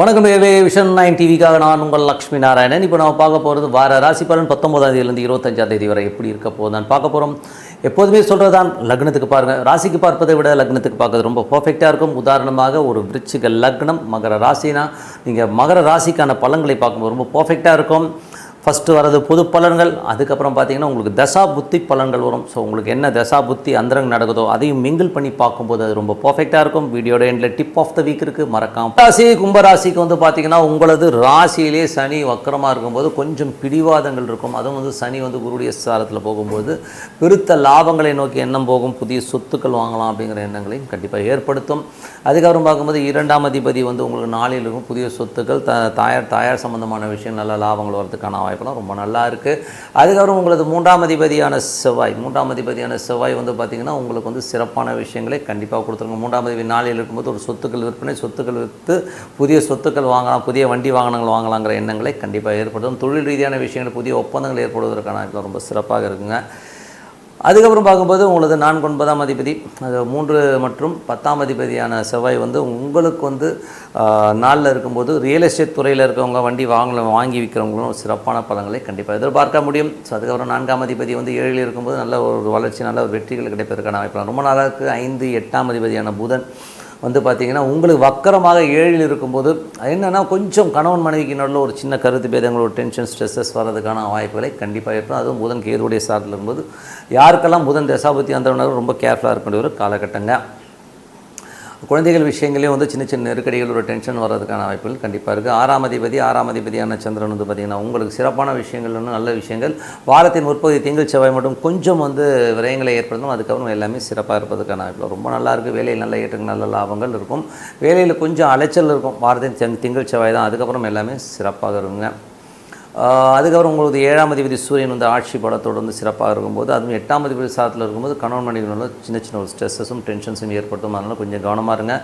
வணக்கம் நேர்களே vision nine டிவிக்காக நான் உங்கள் லக்ஷ்மி நாராயணன். இப்போ நம்ம பார்க்க போகிறது வார ராசி பலன் பத்தொன்பதாம் தேதியிலேருந்து இருபத்தஞ்சாம் தேதி வரை எப்படி இருக்க போகுதான் பார்க்க போகிறோம் எப்போதுமே சொல்கிறது தான் லக்னத்துக்கு பாருங்கள் ராசிக்கு பார்ப்பதை விட லக்னத்துக்கு பார்க்கறது ரொம்ப பர்ஃபெக்டாக இருக்கும். உதாரணமாக ஒரு விருச்சிக லக்னம் மகர ராசினா நீங்கள் மகர ராசிக்கான பலன்களை பார்க்கும்போது ரொம்ப பர்ஃபெக்டாக இருக்கும். ஃபஸ்ட்டு வர்றது பொது பலன்கள் அதுக்கப்புறம் பார்த்தீங்கன்னா உங்களுக்கு தசா புத்தி பலன்கள் வரும். ஸோ உங்களுக்கு என்ன தசா புத்தி அந்தரங்க நடக்குதோ அதையும் மிங்கிள் பண்ணி பார்க்கும்போது அது ரொம்ப பர்ஃபெக்டாக இருக்கும். வீடியோட எண்டில் டிப் ஆஃப் த வீக் இருக்குது மறக்காம. ராசி கும்பராசிக்கு வந்து பார்த்தீங்கன்னா உங்களது ராசியிலே சனி வக்கரமாக இருக்கும்போது கொஞ்சம் பிடிவாதங்கள் இருக்கும். அதுவும் வந்து சனி வந்து குருடைய சாரத்தில் போகும்போது பெருத்த லாபங்களை நோக்கி எண்ணம் போகும். புதிய சொத்துக்கள் வாங்கலாம் அப்படிங்கிற எண்ணங்களையும் கண்டிப்பாக ஏற்படுத்தும். அதுக்கப்புறம் பார்க்கும்போது இரண்டாம் அதிபதி வந்து உங்களுக்கு நாளில் இருக்கும். புதிய சொத்துக்கள் த தாயார் தாயார் சம்பந்தமான விஷயம் நல்ல லாபங்கள் வரதுக்கான இருக்கலாம் ரொம்ப நல்லா இருக்குது அதுக்கப்புறம் உங்களது மூன்றாம் அதிபதியான செவ்வாய். மூன்றாம் அதிபதியான செவ்வாய் வந்து பார்த்திங்கன்னா உங்களுக்கு வந்து சிறப்பான விஷயங்களை கண்டிப்பாக கொடுத்துருங்க. மூன்றாம் அதிபதி நாளில் இருக்கும்போது ஒரு சொத்துக்கள் விற்பனை சொத்துக்கள் விற்று புதிய சொத்துக்கள் வாங்கலாம் புதிய வண்டி வாகனங்கள் வாங்கலாங்கிற எண்ணங்களை கண்டிப்பாக ஏற்படுத்தும் தொழில் ரீதியான விஷயங்கள் புதிய ஒப்பந்தங்கள் ஏற்படுவதற்கான ரொம்ப சிறப்பாக இருக்குங்க. அதுக்கப்புறம் பார்க்கும்போது உங்களது நான்கு ஒன்பதாம் அதிபதி அது மூன்று மற்றும் பத்தாம் அதிபதியான செவ்வாய் வந்து உங்களுக்கு வந்து நாளில் இருக்கும்போது ரியல் எஸ்டேட் துறையில் இருக்கவங்க வண்டி வாங்கல வாங்கி விற்கிறவங்களும் சிறப்பான பலங்களை கண்டிப்பாக எதிர்பார்க்க முடியும். ஸோ அதுக்கப்புறம் நான்காம் அதிபதி வந்து ஏழில் இருக்கும்போது நல்ல ஒரு வளர்ச்சி நல்ல ஒரு வெற்றிகள் கிடைப்பதற்கான வாய்ப்பு ரொம்ப நாளாக ஐந்து எட்டாம் அதிபதியான புதன் வந்து பார்த்திங்கன்னா உங்களுக்கு வக்கரமாக ஏழில் இருக்கும்போது என்னென்னா கொஞ்சம் கணவன் மனைவிக்கு நடுவில் ஒரு சின்ன கருத்து பேதங்கள் ஒரு டென்ஷன் ஸ்ட்ரெஸ்ஸஸ் வர்றதுக்கான வாய்ப்புகளை கண்டிப்பாக ஏற்படும். அதுவும் புதன் கேதுடைய சாரத்தில் இருக்கும்போது யாருக்கெல்லாம் புதன் தசாபதி அந்த ரொம்ப கேர்ஃபுல்லாக இருக்க வேண்டிய ஒரு காலகட்டங்க. குழந்தைகள் விஷயங்களையும் வந்து சின்ன சின்ன நெருக்கடிகள் ஒரு டென்ஷன் வர்றதுக்கான வாய்ப்புகள் கண்டிப்பாக இருக்குது ஆறாம் அதிபதி ஆறாம் அதிபதியான சந்திரன் வந்து பார்த்திங்கன்னா உங்களுக்கு சிறப்பான விஷயங்கள் ஒன்று நல்ல விஷயங்கள். வாரத்தின் முற்பகுதி திங்கள் செவ்வாய் மட்டும் கொஞ்சம் வந்து விரயங்களை ஏற்படுத்தும் அதுக்கப்புறம் எல்லாமே சிறப்பாக இருப்பதுக்கான வாய்ப்பு ரொம்ப நல்லா இருக்குது வேலையில் நல்ல ஏற்றங்கள் நல்ல லாபங்கள் இருக்கும். வேலையில் கொஞ்சம் அலைச்சல் இருக்கும். வாரத்தின் திங்கள் செவ்வாய் தான். அதுக்கப்புறம் எல்லாமே சிறப்பாக இருக்குங்க. அதுக்கப்புறம் உங்களுக்கு ஏழாம் அதிபதி சூரியன் வந்து ஆட்சி படத்தோடு வந்து சிறப்பாக இருக்கும்போது அதுவும் எட்டாம் அதிபதி சாரத்தில் இருக்கும்போது கணவன் மனைவி வந்து சின்ன சின்ன ஒரு ஸ்ட்ரெஸ்ஸஸும் டென்ஷன்ஸும் ஏற்படுத்தும். அதனால் கொஞ்சம் கவனமாக இருங்க.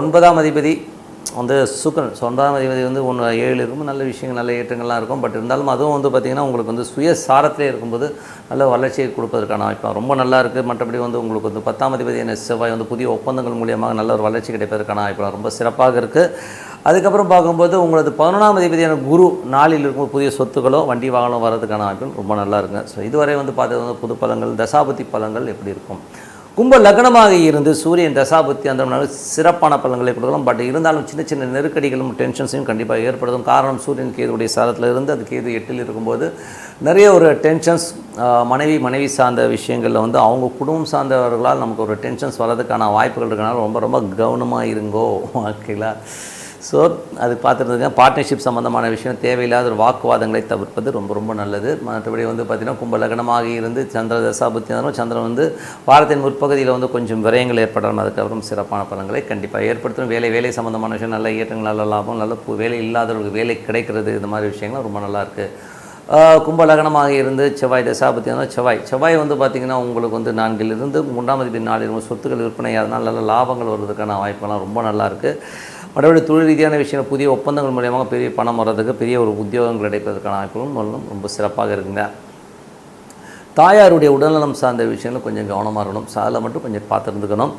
ஒன்பதாம் அதிபதி வந்து சுக்கரன். ஸோ ஒன்பதாம் அதிபதி வந்து ஒன்று ஏழு இருக்கும் நல்ல விஷயங்கள் நல்ல ஏற்றங்கள்லாம் இருக்கும். பட் இருந்தாலும் அதுவும் வந்து பார்த்திங்கன்னா உங்களுக்கு வந்து சுய சாரத்திலே இருக்கும்போது நல்ல வளர்ச்சியை கொடுப்பதற்கான வாய்ப்பு ரொம்ப நல்லா இருக்குது மற்றபடி வந்து உங்களுக்கு வந்து பத்தாம் அதிபதி என்ன செவ்வாய் வந்து புதிய ஒப்பந்தங்கள் மூலியமாக நல்ல ஒரு வளர்ச்சி கிடைப்பதற்கான வாய்ப்பு ரொம்ப சிறப்பாக இருக்குது அதுக்கப்புறம் பார்க்கும்போது உங்களது பதினொன்றாம் அதிபதியான குரு நாளில் இருக்கும் புதிய சொத்துக்களோ வண்டி வாகனம் வர்றதுக்கான வாய்ப்புகள் ரொம்ப நல்லா இருக்குங்க. ஸோ இதுவரை வந்து பார்த்தது வந்து புது பழங்கள் தசாபதி பழங்கள் எப்படி இருக்கும்? கும்ப லக்னமாக இருந்து சூரியன் தசாபுத்தி அந்த சிறப்பான பலன்களை கொடுக்கலாம். பட் இருந்தாலும் சின்ன சின்ன நெருக்கடிகளும் டென்ஷன்ஸையும் கண்டிப்பாக ஏற்படுத்தும். காரணம் சூரியன் கேதுடைய சாரத்தில் இருந்து அது கேது எட்டில் இருக்கும்போது நிறைய ஒரு டென்ஷன்ஸ் மனைவி மனைவி சார்ந்த விஷயங்களில் வந்து அவங்க குடும்பம் சார்ந்தவர்களால் நமக்கு ஒரு டென்ஷன்ஸ் வர்றதுக்கான வாய்ப்புகள் இருக்கனால ரொம்ப ரொம்ப கவனமாக இருங்கோ ஓகேங்களா ஸோ அது பார்த்துருந்துங்க பார்ட்னர்ஷிப் சம்மந்தமான விஷயம் தேவையில்லாத ஒரு வாக்குவாதங்களை தவிர்ப்பது ரொம்ப ரொம்ப நல்லது. மற்றபடி வந்து பார்த்திங்கன்னா கும்பலகனமாக இருந்து சந்திர தசாபுத்தி சந்திரன் வந்து வாரத்தின் முற்பகுதியில் வந்து கொஞ்சம் விரயங்கள் ஏற்படலாம் அதுக்கப்புறம் சிறப்பான பலன்களை கண்டிப்பாக ஏற்படுத்தணும். வேலை வேலை சம்மந்தமான விஷயம் நல்ல இயக்கங்கள் நல்ல லாபம் நல்ல வேலை இல்லாதவர்களுக்கு வேலை கிடைக்கிறது இந்த மாதிரி விஷயங்கள்லாம் ரொம்ப நல்லா இருக்குது கும்பலகனமாக இருந்து செவ்வாய் தசாபத்தி வந்து செவ்வாய். செவ்வாய் வந்து பார்த்திங்கன்னா உங்களுக்கு வந்து நான்கிலிருந்து மூன்றாம் அதிபதி நாலில் சொத்துக்கள் விற்பனை அதனால் நல்ல லாபங்கள் வருவதற்கான வாய்ப்பெல்லாம் ரொம்ப நல்லாயிருக்கு மறுபடியும் தொழில் ரீதியான விஷயம் புதிய ஒப்பந்தங்கள் மூலியமாக பெரிய பணம் வர்றதுக்கு பெரிய ஒரு உத்தியோகங்கள் கிடைப்பதற்கான வாய்ப்புகளும் ரொம்ப- சிறப்பாக இருக்குங்க. தாயாருடைய உடல்நலம் சார்ந்த விஷயங்கள் கொஞ்சம் கவனமாக இருக்கணும். சாதில் அதில் மட்டும் கொஞ்சம் பார்த்துருந்துக்கணும்.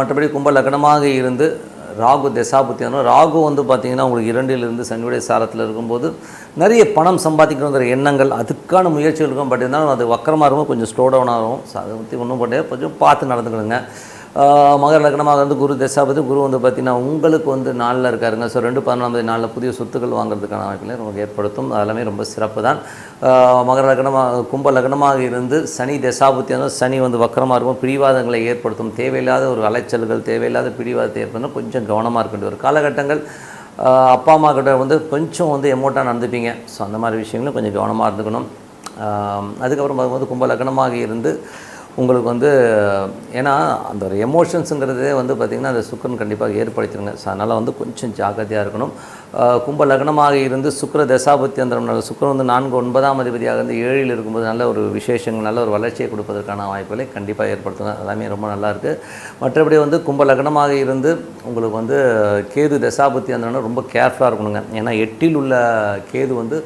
மற்றபடி கும்ப லக்னமாக இருந்து ராகு தசாபுத்தியானோ ராகு வந்து பார்த்திங்கன்னா உங்களுக்கு இரண்டிலிருந்து சனியுடைய சாரத்தில் இருக்கும்போது நிறைய பணம் சம்பாதிக்கணுங்கிற எண்ணங்கள் அதுக்கான முயற்சிகள் இருக்கும். பட் இருந்தாலும் அது வக்கரமாக இருக்கும் கொஞ்சம் ஸ்லோ டவுன் ஆகும் அதை பற்றி ஒன்றும் பண்ண கொஞ்சம் பார்த்து நடந்துக்கணுங்க. மகர லக்னமாக வந்து குரு தசாபதி குரு வந்து பார்த்திங்கன்னா உங்களுக்கு வந்து நாளில் இருக்காருங்க. ஸோ ரெண்டு பதினொன்றாம் நாளில் புதிய சொத்துக்கள் வாங்குறதுக்கான வாய்ப்புகளை நமக்கு ஏற்படுத்தும். அதெல்லாமே ரொம்ப சிறப்பு தான் மகர லக்னமாக கும்ப லக்னமாக இருந்து சனி தசாபுத்தி வந்து சனி வந்து வக்கரமாக இருக்கும். பிடிவாதங்களை ஏற்படுத்தும். தேவையில்லாத ஒரு அலைச்சல்கள் தேவையில்லாத பிடிவாதத்தை ஏற்படுத்தும் கொஞ்சம் கவனமாக இருக்க வேண்டிய ஒரு காலகட்டங்கள் அப்பா அம்மா கிட்ட வந்து கொஞ்சம் வந்து எமோட்டாக நடந்துப்பீங்க. ஸோ அந்த மாதிரி விஷயங்களும் கொஞ்சம் கவனமாக இருந்துக்கணும். அதுக்கப்புறம் பார்க்கும்போது கும்ப லக்னமாக இருந்து உங்களுக்கு வந்து ஏன்னா அந்த ஒரு எமோஷன்ஸுங்கிறதே வந்து பார்த்திங்கன்னா அந்த சுக்கரன் கண்டிப்பாக ஏற்படுத்திடுங்க ஸோ அதனால் வந்து கொஞ்சம் ஜாக்கிரதையாக இருக்கணும். கும்ப லக்னமாக இருந்து சுக்கிர தசாபத்தி அந்த சுக்கரன் வந்து நான்கு ஒன்பதாம் அதிபதியாக இருந்து ஏழில் இருக்கும்போது நல்ல ஒரு விசேஷங்கள் நல்ல ஒரு வளர்ச்சியை கொடுப்பதற்கான வாய்ப்புகளை கண்டிப்பாக ஏற்படுத்துங்க. எல்லாமே ரொம்ப நல்லாயிருக்கு மற்றபடி வந்து கும்ப லக்னமாக இருந்து உங்களுக்கு வந்து கேது தசாபத்தி அந்த ரொம்ப கேர்ஃபுல்லாக இருக்கணுங்க. ஏன்னா எட்டில் உள்ள கேது வந்து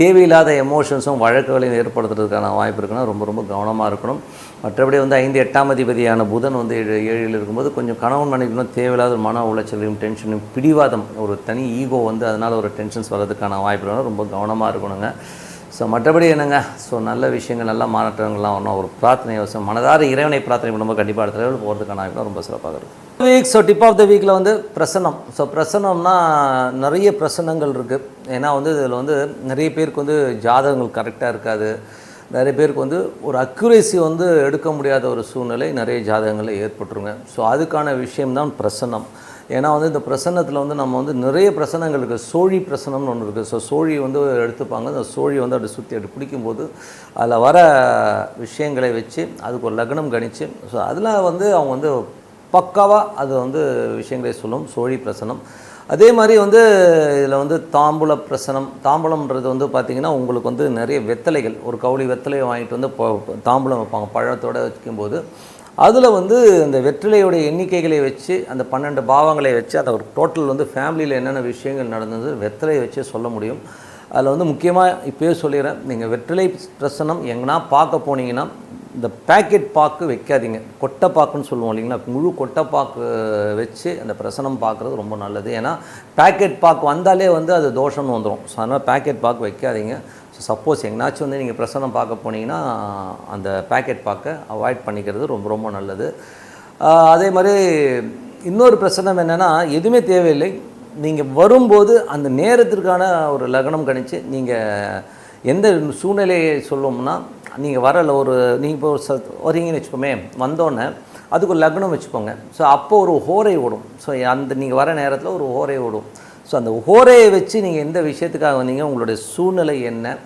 தேவையில்லாத எமோஷன்ஸும் வழக்குகளையும் ஏற்படுத்துறதுக்கான வாய்ப்பு இருக்குன்னா ரொம்ப ரொம்ப கவனமாக இருக்கணும். மற்றபடி வந்து ஐந்து எட்டாம் அதிபதியான புதன் வந்து ஏழு ஏழில் இருக்கும்போது கொஞ்சம் கணவன் மனைவிக்கும் தேவையில்லாத ஒரு மன உளைச்சலையும் டென்ஷனும் பிடிவாதம் ஒரு தனி ஈகோ வந்து அதனால் ஒரு டென்ஷன்ஸ் வர்றதுக்கான வாய்ப்பு ரொம்ப கவனமாக இருக்கணுங்க. ஸோ மற்றபடி என்னங்க? ஸோ நல்ல விஷயங்கள் நல்ல மாற்றங்கள்லாம் வரணும். ஒரு பிரார்த்தனை அவசியம் மனதார இறைவனை பிரார்த்தனை பண்ணும்போது கண்டிப்பாக அடுத்த லெவல் போகிறதுக்கான வாய்ப்பு ரொம்ப சிறப்பாக இருக்கும். Week so tip of the வீக்கில் வந்து பிரசனம் ஸோ பிரசனம்னா நிறைய பிரசனங்கள் இருக்குது ஏன்னா வந்து இதில் வந்து நிறைய பேருக்கு வந்து ஜாதகங்கள் கரெக்டாக இருக்காது. நிறைய பேருக்கு வந்து ஒரு அக்யூரேசி வந்து எடுக்க முடியாத ஒரு சூழ்நிலை நிறைய ஜாதகங்களில் ஏற்பட்டுருங்க. ஸோ அதுக்கான விஷயம்தான் பிரசன்னம். ஏன்னா வந்து இந்த பிரசன்னத்தில் வந்து நம்ம வந்து நிறைய பிரசனங்கள் இருக்குது சோழி பிரசனம்னு ஒன்று இருக்குது ஸோ சோழி வந்து எடுத்துப்பாங்க. அந்த சோழி வந்து அப்படி சுற்றி அப்படி பிடிக்கும்போது அதில் வர விஷயங்களை வச்சு அதுக்கு ஒரு லக்னம் கணிச்சு ஸோ அதில் வந்து அவங்க வந்து பக்காவாக அது வந்து விஷயங்களை சொல்லும். சோழி பிரசனம் அதே மாதிரி வந்து இதில் வந்து தாம்பூல பிரசனம் தாம்பூலம்ன்றது வந்து பார்த்திங்கன்னா உங்களுக்கு வந்து நிறைய வெத்தலைகள் ஒரு கவுளி வெத்தலையை வாங்கிட்டு வந்து தாம்பூலம் வைப்பாங்க பழத்தோடு வைக்கும்போது. அதில் வந்து இந்த வெற்றிலையோட எண்ணிக்கைகளை வச்சு அந்த பன்னெண்டு பாவங்களை வச்சு அதை ஒரு டோட்டல் வந்து ஃபேமிலியில் என்னென்ன விஷயங்கள் நடந்தது வெத்தலையை வச்சு சொல்ல முடியும். அதில் வந்து முக்கியமாக இப்போயே சொல்லிடுறேன் நீங்கள் வெற்றிலை பிரசனம் எங்கன்னா பார்க்க போனீங்கன்னா இந்த பேக்கெட் பாக்கு வைக்காதீங்க. கொட்டை பாக்குன்னு சொல்லுவோம் இல்லைங்களா? முழு கொட்டை பாக்கு வச்சு அந்த பிரசனம் பார்க்குறது ரொம்ப நல்லது. ஏன்னா பேக்கெட் பாக்கு வந்தாலே வந்து அது தோஷம்னு வந்துடும் ஸோ அதனால் பேக்கெட் பாக்கு வைக்காதீங்க. ஸோ சப்போஸ் எங்கேனாச்சும் வந்து நீங்கள் பிரசனம் பார்க்க போனீங்கன்னா அந்த பேக்கெட் பாக்கை அவாய்ட் பண்ணிக்கிறது ரொம்ப ரொம்ப நல்லது. அதே மாதிரி இன்னொரு பிரச்சனை என்னென்னா எதுவுமே தேவையில்லை. நீங்கள் வரும்போது அந்த நேரத்திற்கான ஒரு லக்னம் கணிச்சு நீங்கள் எந்த சூழ்நிலையை சொல்லுவோம்னா நீங்கள் வரல ஒரு நீங்கள் இப்போ ஒரு ச வரீங்கன்னு வச்சுக்கோமே வந்தோடனே அதுக்கு ஒரு லக்னம் வச்சுக்கோங்க. ஸோ அப்போ ஒரு ஹோரை ஓடும். ஸோ அந்த நீங்கள் வர நேரத்தில் ஒரு ஹோரை ஓடும். ஸோ அந்த ஹோரையை வச்சு நீங்கள் எந்த விஷயத்துக்காக வந்தீங்க உங்களுடைய சூழ்நிலை என்ன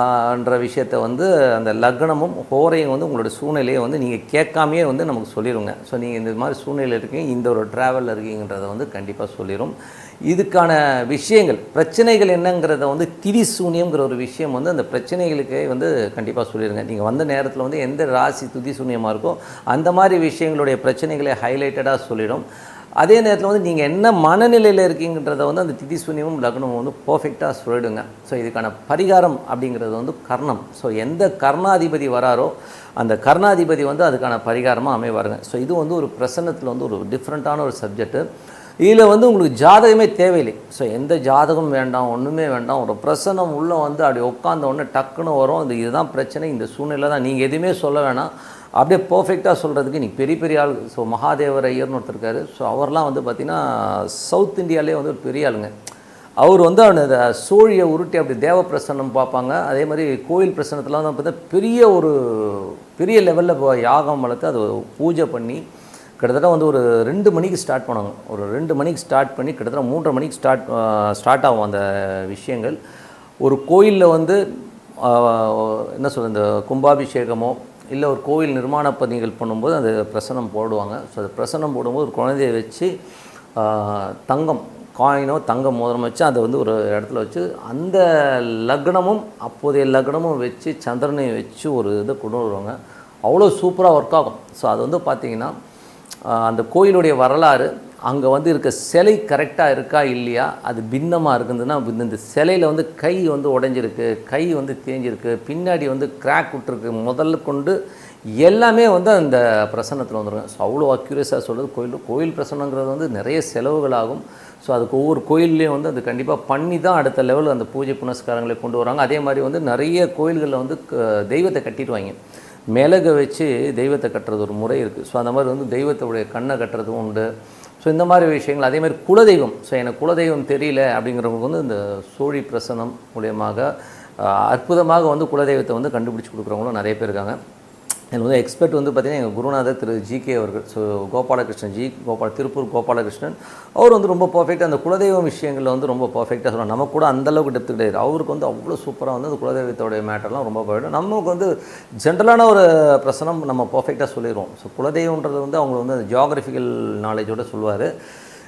ஆன்ற விஷயத்தை வந்து அந்த லக்னமும் ஹோரையும் வந்து உங்களோட சூழ்நிலையை வந்து நீங்கள் கேட்காமையே வந்து நமக்கு சொல்லிடுங்க ஸோ நீங்கள் இந்த மாதிரி சூழ்நிலையில் இருக்கீங்க இந்த ஒரு ட்ராவலில் இருக்கீங்கன்றதை வந்து கண்டிப்பாக சொல்லிடும் இதுக்கான விஷயங்கள் பிரச்சனைகள் என்னங்கிறத வந்து திரிசூன்யங்கிற ஒரு விஷயம் வந்து அந்த பிரச்சனைகளுக்கே வந்து கண்டிப்பாக சொல்லிடுங்க நீங்கள் வந்த நேரத்தில் வந்து எந்த ராசி துதி சூன்யமாக இருக்கோ அந்த மாதிரி விஷயங்களுடைய பிரச்சனைகளை ஹைலைட்டடாக சொல்லிடும். அதே நேரத்தில் வந்து நீங்கள் என்ன மனநிலையில் இருக்கீங்கன்றத வந்து அந்த திதி சூன்யமும் லக்னமும் வந்து பர்ஃபெக்டாக சொல்லிடுங்க. ஸோ இதுக்கான பரிகாரம் அப்படிங்கிறது வந்து கர்ணம். ஸோ எந்த கர்ணாதிபதி வராரோ அந்த கர்ணாதிபதி வந்து அதுக்கான பரிகாரமாக அமைவாருங்க. ஸோ இது வந்து ஒரு பிரசன்னத்தில் வந்து ஒரு டிஃப்ரெண்ட்டான ஒரு சப்ஜெக்ட்டு இதில் வந்து உங்களுக்கு ஜாதகமே தேவையில்லை. ஸோ எந்த ஜாதகம் வேண்டாம் ஒன்றுமே வேண்டாம். ஒரு பிரசனம் உள்ளே வந்து அப்படி உட்காந்த உடனே டக்குன்னு வரும். இது இதுதான் பிரச்சனை. இந்த சூழ்நிலை தான் நீங்கள் எதுவுமே சொல்ல வேணாம். அப்படியே பர்ஃபெக்டாக சொல்கிறதுக்கு நீ பெரிய பெரிய ஆள். ஸோ மகாதேவர் ஐயர்னு ஒருத்தர் இருக்காரு. ஸோ அவர்லாம் வந்து பார்த்திங்கன்னா சவுத் இந்தியாவிலே வந்து ஒரு பெரிய ஆளுங்க. அவர் வந்து அந்த சோழியை உருட்டி அப்படி தேவ பிரசன்னம் பார்ப்பாங்க. அதே மாதிரி கோயில் பிரசன்னத்தில் வந்து பார்த்தா பெரிய ஒரு பெரிய லெவலில் யாகம் வளர்த்து அதை பூஜை பண்ணி கிட்டத்தட்ட வந்து ஒரு ரெண்டு மணிக்கு ஸ்டார்ட் பண்ணுவாங்க ஒரு ரெண்டு மணிக்கு ஸ்டார்ட் பண்ணி கிட்டத்தட்ட மூன்றரை மணிக்கு ஸ்டார்ட் ஸ்டார்ட் ஆகும் அந்த விஷயங்கள். ஒரு கோயிலில் வந்து என்ன சொல்கிறது இந்த கும்பாபிஷேகமோ இல்லை ஒரு கோவில் நிர்மாண பணிகள் பண்ணும்போது அந்த பிரசனம் போடுவாங்க. ஸோ அது பிரசனம் போடும்போது ஒரு குழந்தைய வச்சு தங்கம் காயினோ தங்க மோதிரம் வச்சு அதை வந்து ஒரு இடத்துல வச்சு அந்த லக்னமும் அப்போதைய லக்னமும் வச்சு சந்திரனையும் வச்சு ஒரு இதை கொண்டு வருவாங்க. அவ்வளோ சூப்பராக ஒர்க் ஆகும். ஸோ அது வந்து பார்த்திங்கன்னா அந்த கோயிலுடைய வரலாறு அங்கே வந்து இருக்க சிலை கரெக்டாக இருக்கா இல்லையா? அது பின்னமாக இருக்குதுன்னா இந்த- இந்த சிலையில் வந்து கை வந்து உடஞ்சிருக்கு கை வந்து தேஞ்சிருக்கு பின்னாடி வந்து கிராக் விட்டுருக்கு. முதல்ல கொண்டு எல்லாமே வந்து அந்த பிரசன்னத்தில் வந்துடும் ஸோ அவ்வளோ அக்யூரியஸாக சொல்கிறது கோயில். கோயில் பிரசன்னங்கிறது வந்து நிறைய செலவுகள் ஆகும் ஸோ அதுக்கு ஒவ்வொரு கோயில்லையும் வந்து அது கண்டிப்பாக பண்ணி தான் அடுத்த லெவலில் அந்த பூஜை புனஸ்காரங்களை கொண்டு வராங்க. அதே மாதிரி வந்து நிறைய கோயில்களில் வந்து க- தெய்வத்தை கட்டிடுவாங்க. மிளகு வச்சு தெய்வத்தை கட்டுறது ஒரு முறை இருக்குது ஸோ அந்த மாதிரி வந்து தெய்வத்துடைய கண்ணை கட்டுறதும் உண்டு. ஸோ இந்த மாதிரி விஷயங்கள் அதே மாதிரி குலதெய்வம். ஸோ எனக்கு குலதெய்வம் தெரியல அப்படிங்கிறவங்களுக்கு வந்து இந்த சோழி பிரசனம் மூலியமாக அற்புதமாக வந்து குலதெய்வத்தை வந்து கண்டுபிடிச்சி கொடுக்குறவங்களும் நிறைய பேர் இருக்காங்க. இதில் வந்து எக்ஸ்பர்ட் வந்து பார்த்திங்கன்னா எங்கள் குருநாதர் திரு ஜிகே அவர்கள் ஸோ கோபாலகிருஷ்ணன் ஜி கோபால் திருப்பூர் கோபாலகிருஷ்ணன் அவர் வந்து ரொம்ப பர்ஃபெக்டாக அந்த குலதெய்வம் விஷயங்களில் வந்து ரொம்ப பர்ஃபெக்டாக சொல்லுவாங்க நமக்கு கூட அந்த அளவுக்கு டெப்த் கிடையாது. அவருக்கு வந்து அவ்வளோ சூப்பராக வந்து அந்த குலதெய்வத்தோடைய மேட்டர்லாம் ரொம்ப பர்ஃபெக்ட் நமக்கு வந்து ஜென்ரலான ஒரு பிரசனம் நம்ம பர்ஃபெக்டாக சொல்லிடுவோம் ஸோ குலதெய்வன்றது வந்து அவங்க வந்து அந்த ஜியாகிரபிக்கல் நாலேஜோடு சொல்லுவார்.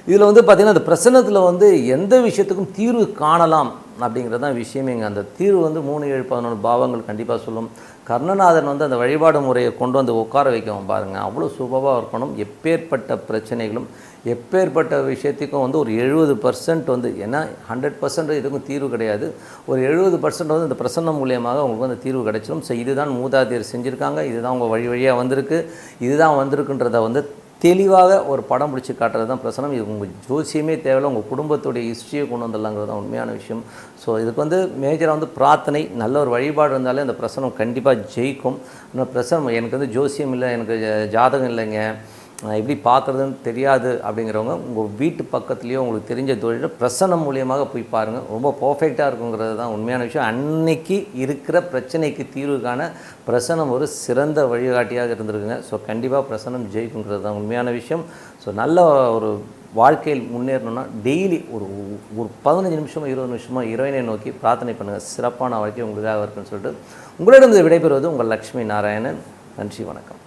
இதில் வந்து பார்த்திங்கன்னா அந்த பிரசனத்தில் வந்து எந்த விஷயத்துக்கும் தீர்வு காணலாம் அப்படிங்கிறது தான் விஷயமே இங்கே. அந்த தீர்வு வந்து மூணு ஏழு பதினொன்று பாவங்கள் கண்டிப்பாக சொல்லும். கர்ணநாதன் வந்து அந்த வழிபாடு முறையை கொண்டு வந்து உட்கார வைக்கவும் பாருங்கள் அவ்வளோ சுபமாக இருக்கணும். எப்பேற்பட்ட பிரச்சனைகளும் எப்பேற்பட்ட விஷயத்துக்கும் வந்து ஒரு எழுபது பர்சன்ட் வந்து ஏன்னா ஹண்ட்ரட் பர்சன்ட் இதுக்கும் தீர்வு கிடையாது. ஒரு எழுபது பர்சன்ட் வந்து இந்த பிரசன்னம் மூலியமாக உங்களுக்கு வந்து தீர்வு கிடைச்சிடும் ஸோ இதுதான் மூதாதையர் செஞ்சுருக்காங்க. இதுதான் உங்கள் வழி வழியாக வந்திருக்கு. இதுதான் வந்திருக்குன்றத வந்து தெளிவாக ஒரு படம் பிடிச்சி காட்டுறது தான் பிரசனம். இது உங்கள் ஜோசியமே தேவையில்ல உங்கள் குடும்பத்துடைய ஹிஸ்ட்ரியை கொண்டு வந்துடலாங்கிறது தான் உண்மையான விஷயம். ஸோ இதுக்கு வந்து மேஜராக வந்து பிரார்த்தனை நல்ல ஒரு வழிபாடு இருந்தாலே அந்த பிரசனம் கண்டிப்பாக ஜெயிக்கும். ஆனால் பிரசனம் எனக்கு வந்து ஜோசியம் இல்லை எனக்கு ஜாதகம் இல்லைங்க. எப்படி பார்க்குறதுன்னு தெரியாது அப்படிங்கிறவங்க உங்கள் வீட்டு பக்கத்துலேயோ உங்களுக்கு தெரிஞ்ச தொழில் பிரசனம் மூலியமாக போய் பாருங்கள் ரொம்ப பர்ஃபெக்டாக இருக்குங்கிறது தான் உண்மையான விஷயம். அன்னைக்கு இருக்கிற பிரச்சனைக்கு தீர்வு காண பிரசனம் ஒரு சிறந்த வழிகாட்டியாக இருந்திருக்குங்க. ஸோ கண்டிப்பாக பிரசனம் ஜெயிக்குங்கிறது தான் உண்மையான விஷயம். ஸோ நல்ல ஒரு வாழ்க்கையில் முன்னேறணும்னா டெய்லி ஒரு ஒரு பதினஞ்சு நிமிஷமோ இருபது நிமிஷமோ இறைவனை நோக்கி பிரார்த்தனை பண்ணுங்கள் சிறப்பான வாழ்க்கை உங்களுக்காக இருக்குன்னு சொல்லிட்டு உங்களிடம் விடைபெறுவது உங்கள் லக்ஷ்மி நாராயணன். நன்றி வணக்கம்.